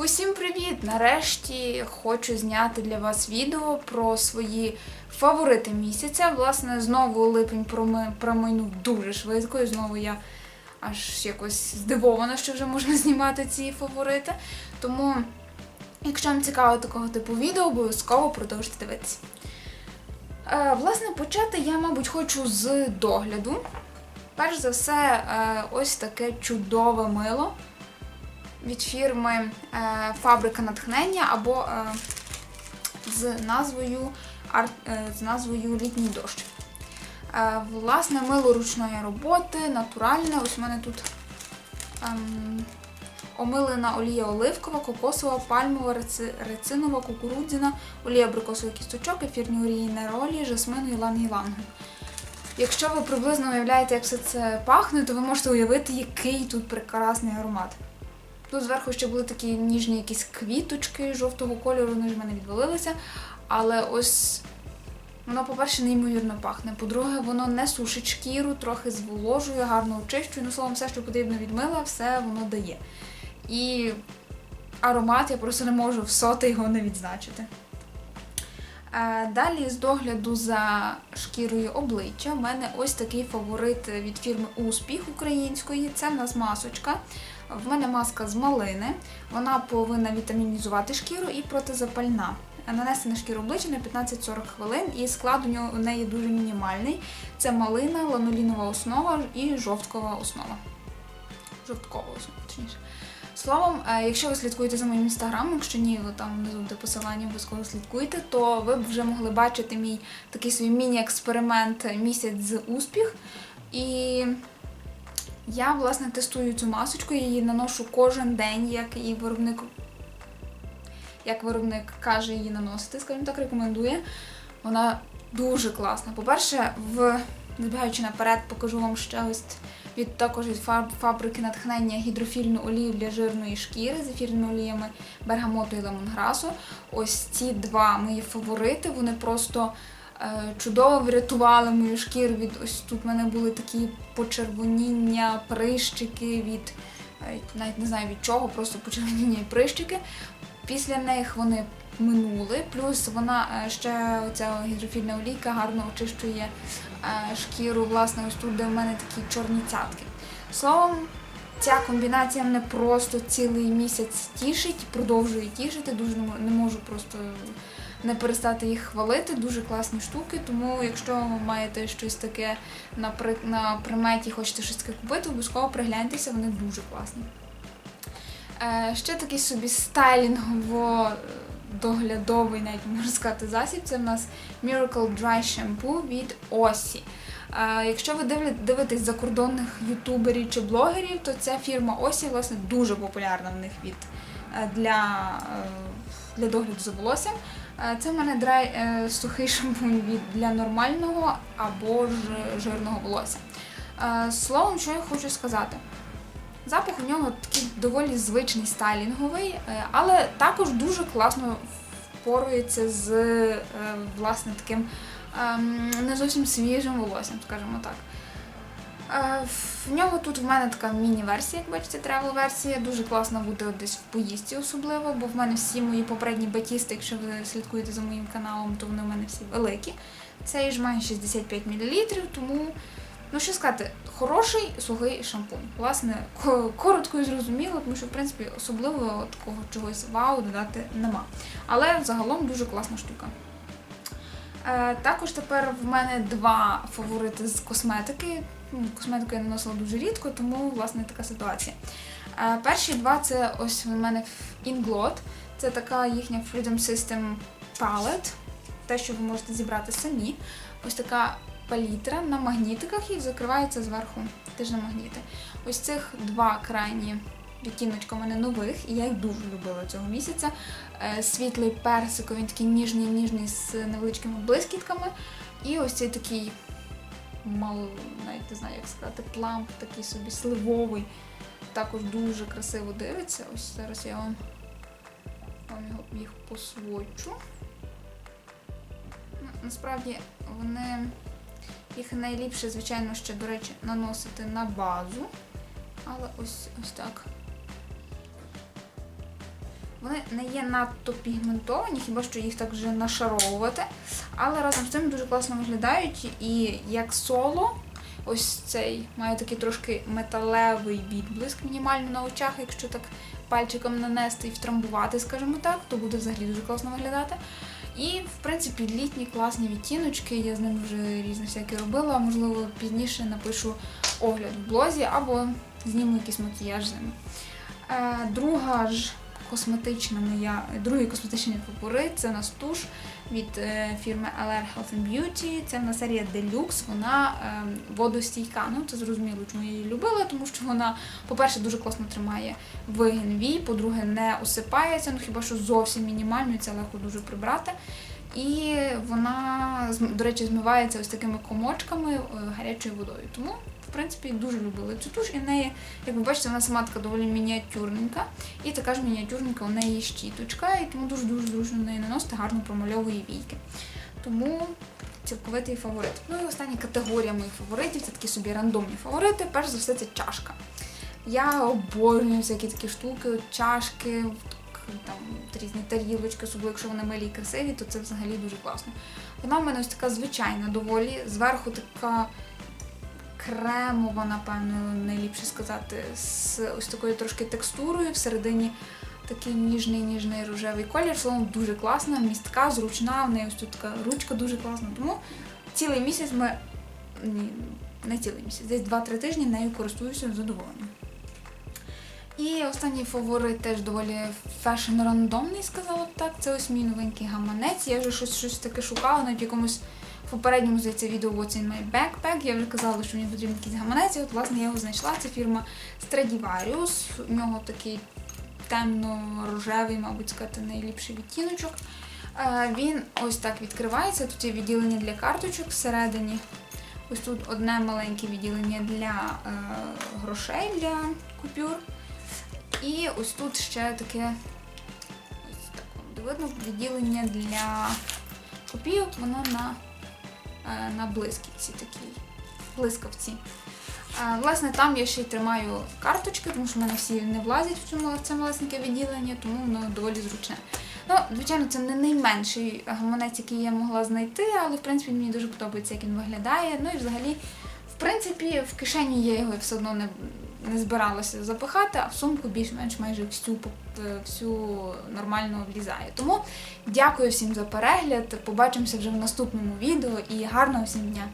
Усім привіт! Нарешті хочу зняти для вас відео про свої фаворити місяця. Власне, знову липень проми- промайнув дуже швидко, і знову я аж якось здивована, що вже можна знімати ці фаворити. Тому, якщо вам цікаво такого типу відео, обов'язково продовжуйте дивитися. Е, власне, почати я, мабуть, хочу з догляду. Перш за все, е, ось таке чудове мило від фірми е, Фабрика натхнення або е, з назвою е, з назвою Літній дощ. Власне, мило ручної роботи, натуральне. Ось у мене тут ем, омилена олія оливкова, кокосова, пальмова, реци- рецинова, кукурудзяна, олія абрикосових кісточок, ефірні олії неролі, жасмину, іланг-ілангу. Якщо ви приблизно уявляєте, як все це пахне, то ви можете уявити, який тут прекрасний аромат. Тут зверху ще були такі ніжні якісь квіточки жовтого кольору, вони ж в мене відвалилися. Але ось воно, по-перше, неймовірно пахне. По-друге, воно не сушить шкіру, трохи зволожує, гарно очищує. Ну, словом, все, що потрібно від мила, все воно дає. І аромат я просто не можу в соти його не відзначити. Е, Далі з догляду за шкірою обличчя в мене ось такий фаворит від фірми Успіх української. Це в нас масочка. В мене маска з малини. Вона повинна вітамінізувати шкіру і протизапальна. Нанесена шкіру обличчя на 15-40 хвилин, і склад у неї дуже мінімальний. Це малина, ланолінова основа і жовткова основа. Жовткова основа, точніше. Словом, е, якщо ви слідкуєте за моїм інстаграмом, якщо ні, ви там внизу буде посилання, обов'язково слідкуйте, то ви б вже могли бачити мій такий свій міні-експеримент місяць з успіх. І я, власне, тестую цю масочку, її наношу кожен день, як і виробник, як виробник каже її наносити, скажімо так, рекомендує. Вона дуже класна. По-перше, в забігаючи наперед, покажу вам ще ось від також від фабрики натхнення гідрофільну олію для жирної шкіри з ефірними оліями бергамоту і лемонграсу. Ось ці два мої фаворити. Вони просто чудово врятували мою шкіру від ось тут в мене були такі почервоніння, прищики від е, навіть не знаю від чого, просто почервоніння і прищики. Після них вони минули, плюс вона е, ще ця гідрофільна олійка гарно очищує е, шкіру, власне, ось тут, де в мене такі чорні цятки. Словом, ця комбінація мене просто цілий місяць тішить, продовжує тішити. Дуже не можу просто не перестати їх хвалити. Дуже класні штуки. Тому, якщо ви маєте щось таке на, при, на приметі, хочете щось таке купити, обов'язково пригляньтеся, вони дуже класні. Е, ще такий собі стайлінгово доглядовий, навіть можна сказати, засіб. Це в нас Miracle Dry Shampoo від Осі. Е, Якщо ви дивитесь закордонних ютуберів чи блогерів, то ця фірма Осі власне дуже популярна в них від е, для, е, для догляду за волоссям. Е, Це в мене драй е, сухий шампунь від для нормального або ж жирного волосся. Е, Словом, що я хочу сказати. Запах у нього такий доволі звичний стайлінговий, але також дуже класно впорується з власне таким ем, не зовсім свіжим волоссям, скажімо так. Е, В нього тут в мене така міні-версія, як бачите, тревел-версія. Дуже класно бути десь в поїздці особливо, бо в мене всі мої попередні батісти, якщо ви слідкуєте за моїм каналом, то вони в мене всі великі. Цей ж має 65 мл, тому Ну, що сказати, хороший сухий шампунь. Власне, коротко і зрозуміло, тому що, в принципі, особливо такого чогось вау додати нема. Але загалом дуже класна штука. Е, також тепер в мене два фаворити з косметики. Ну, Косметику я наносила дуже рідко, тому власне така ситуація. Е, перші два це ось в мене Inglot. Це така їхня Freedom System Palette. Те, що ви можете зібрати самі. Ось така палітра на магнітиках і закривається зверху теж на магніти. Ось цих два крайні відтіночка у мене нових, і я їх дуже любила цього місяця. Е, Світлий персиковий, він такий ніжний, ніжний з невеличкими блискітками. І ось цей такий мал, навіть не знаю, як сказати, пламп, такий собі сливовий. Також дуже красиво дивиться. Ось зараз я вам, вам його їх посвочу. Ну, Насправді вони їх найліпше, звичайно, ще, до речі, наносити на базу. Але ось, ось так. Вони не є надто пігментовані, хіба що їх так вже нашаровувати. Але разом з тим дуже класно виглядають. І як соло, ось цей має такий трошки металевий відблиск мінімально на очах, якщо так пальчиком нанести і втрамбувати, скажімо так, то буде взагалі дуже класно виглядати. І, в принципі, літні класні відтіночки, я з ними вже різні всякі робила. Можливо, пізніше напишу огляд в блозі або зніму якийсь макіяж з ними. Е, друга ж косметична моя, другий косметичний фаворит це у нас туш від е, фірми LR Health and Beauty. Це в нас серія Deluxe, вона е, водостійка. Ну, це зрозуміло, чому я її любила, тому що вона, по-перше, дуже класно тримає вигін вій, по-друге, не осипається, ну хіба що зовсім мінімально, це легко дуже прибрати. І вона, до речі, змивається ось такими комочками е, гарячою водою. Тому, в принципі, дуже любила цю туш. І в неї, як ви бачите, вона сама така доволі мініатюрненька. І така ж мініатюрненька у неї щіточка, і тому дуже-дуже зручно неї наносити, гарно промальовує війки. Тому цілковитий фаворит. Ну і остання категорія моїх фаворитів це такі собі рандомні фаворити. Перш за все, це чашка. Я обожнюю всякі такі штуки, чашки, там різні тарілочки, особливо якщо вони милі і красиві, то це взагалі дуже класно. Вона в мене ось така звичайна доволі, зверху така кремова, напевно, найліпше сказати, з ось такою трошки текстурою, всередині такий ніжний ніжний рожевий колір. Словом, дуже класна, містка, зручна, в неї ось тут така ручка дуже класна. Тому цілий місяць ми. Ні, не цілий місяць, десь 2-3 тижні нею користуюся з задоволенням. І останній фаворит теж доволі фешн рандомний, сказала б так. Це ось мій новенький гаманець. Я вже щось, щось таке шукала навіть якомусь в попередньому здається відео What's in my backpack. Я вже казала, що мені потрібен якийсь гаманець, от власне я його знайшла. Це фірма Stradivarius. У нього такий темно-рожевий, мабуть, сказати, найліпший відтіночок. Е, Він ось так відкривається. Тут є відділення для карточок всередині. Ось тут одне маленьке відділення для е, грошей для купюр. І ось тут ще таке ось так видно відділення для копійок, воно на, на блискавці такій. Блискавці. Е, Власне, там я ще й тримаю карточки, тому що в мене всі не влазять в цьому це малесеньке відділення, тому воно доволі зручне. Ну, звичайно, це не найменший гаманець, який я могла знайти, але в принципі мені дуже подобається, як він виглядає. Ну і взагалі, в принципі, в кишені я його все одно не, не збиралася запихати, а в сумку більш-менш майже всю, е, всю нормально влізає. Тому дякую всім за перегляд. Побачимося вже в наступному відео і гарного всім дня!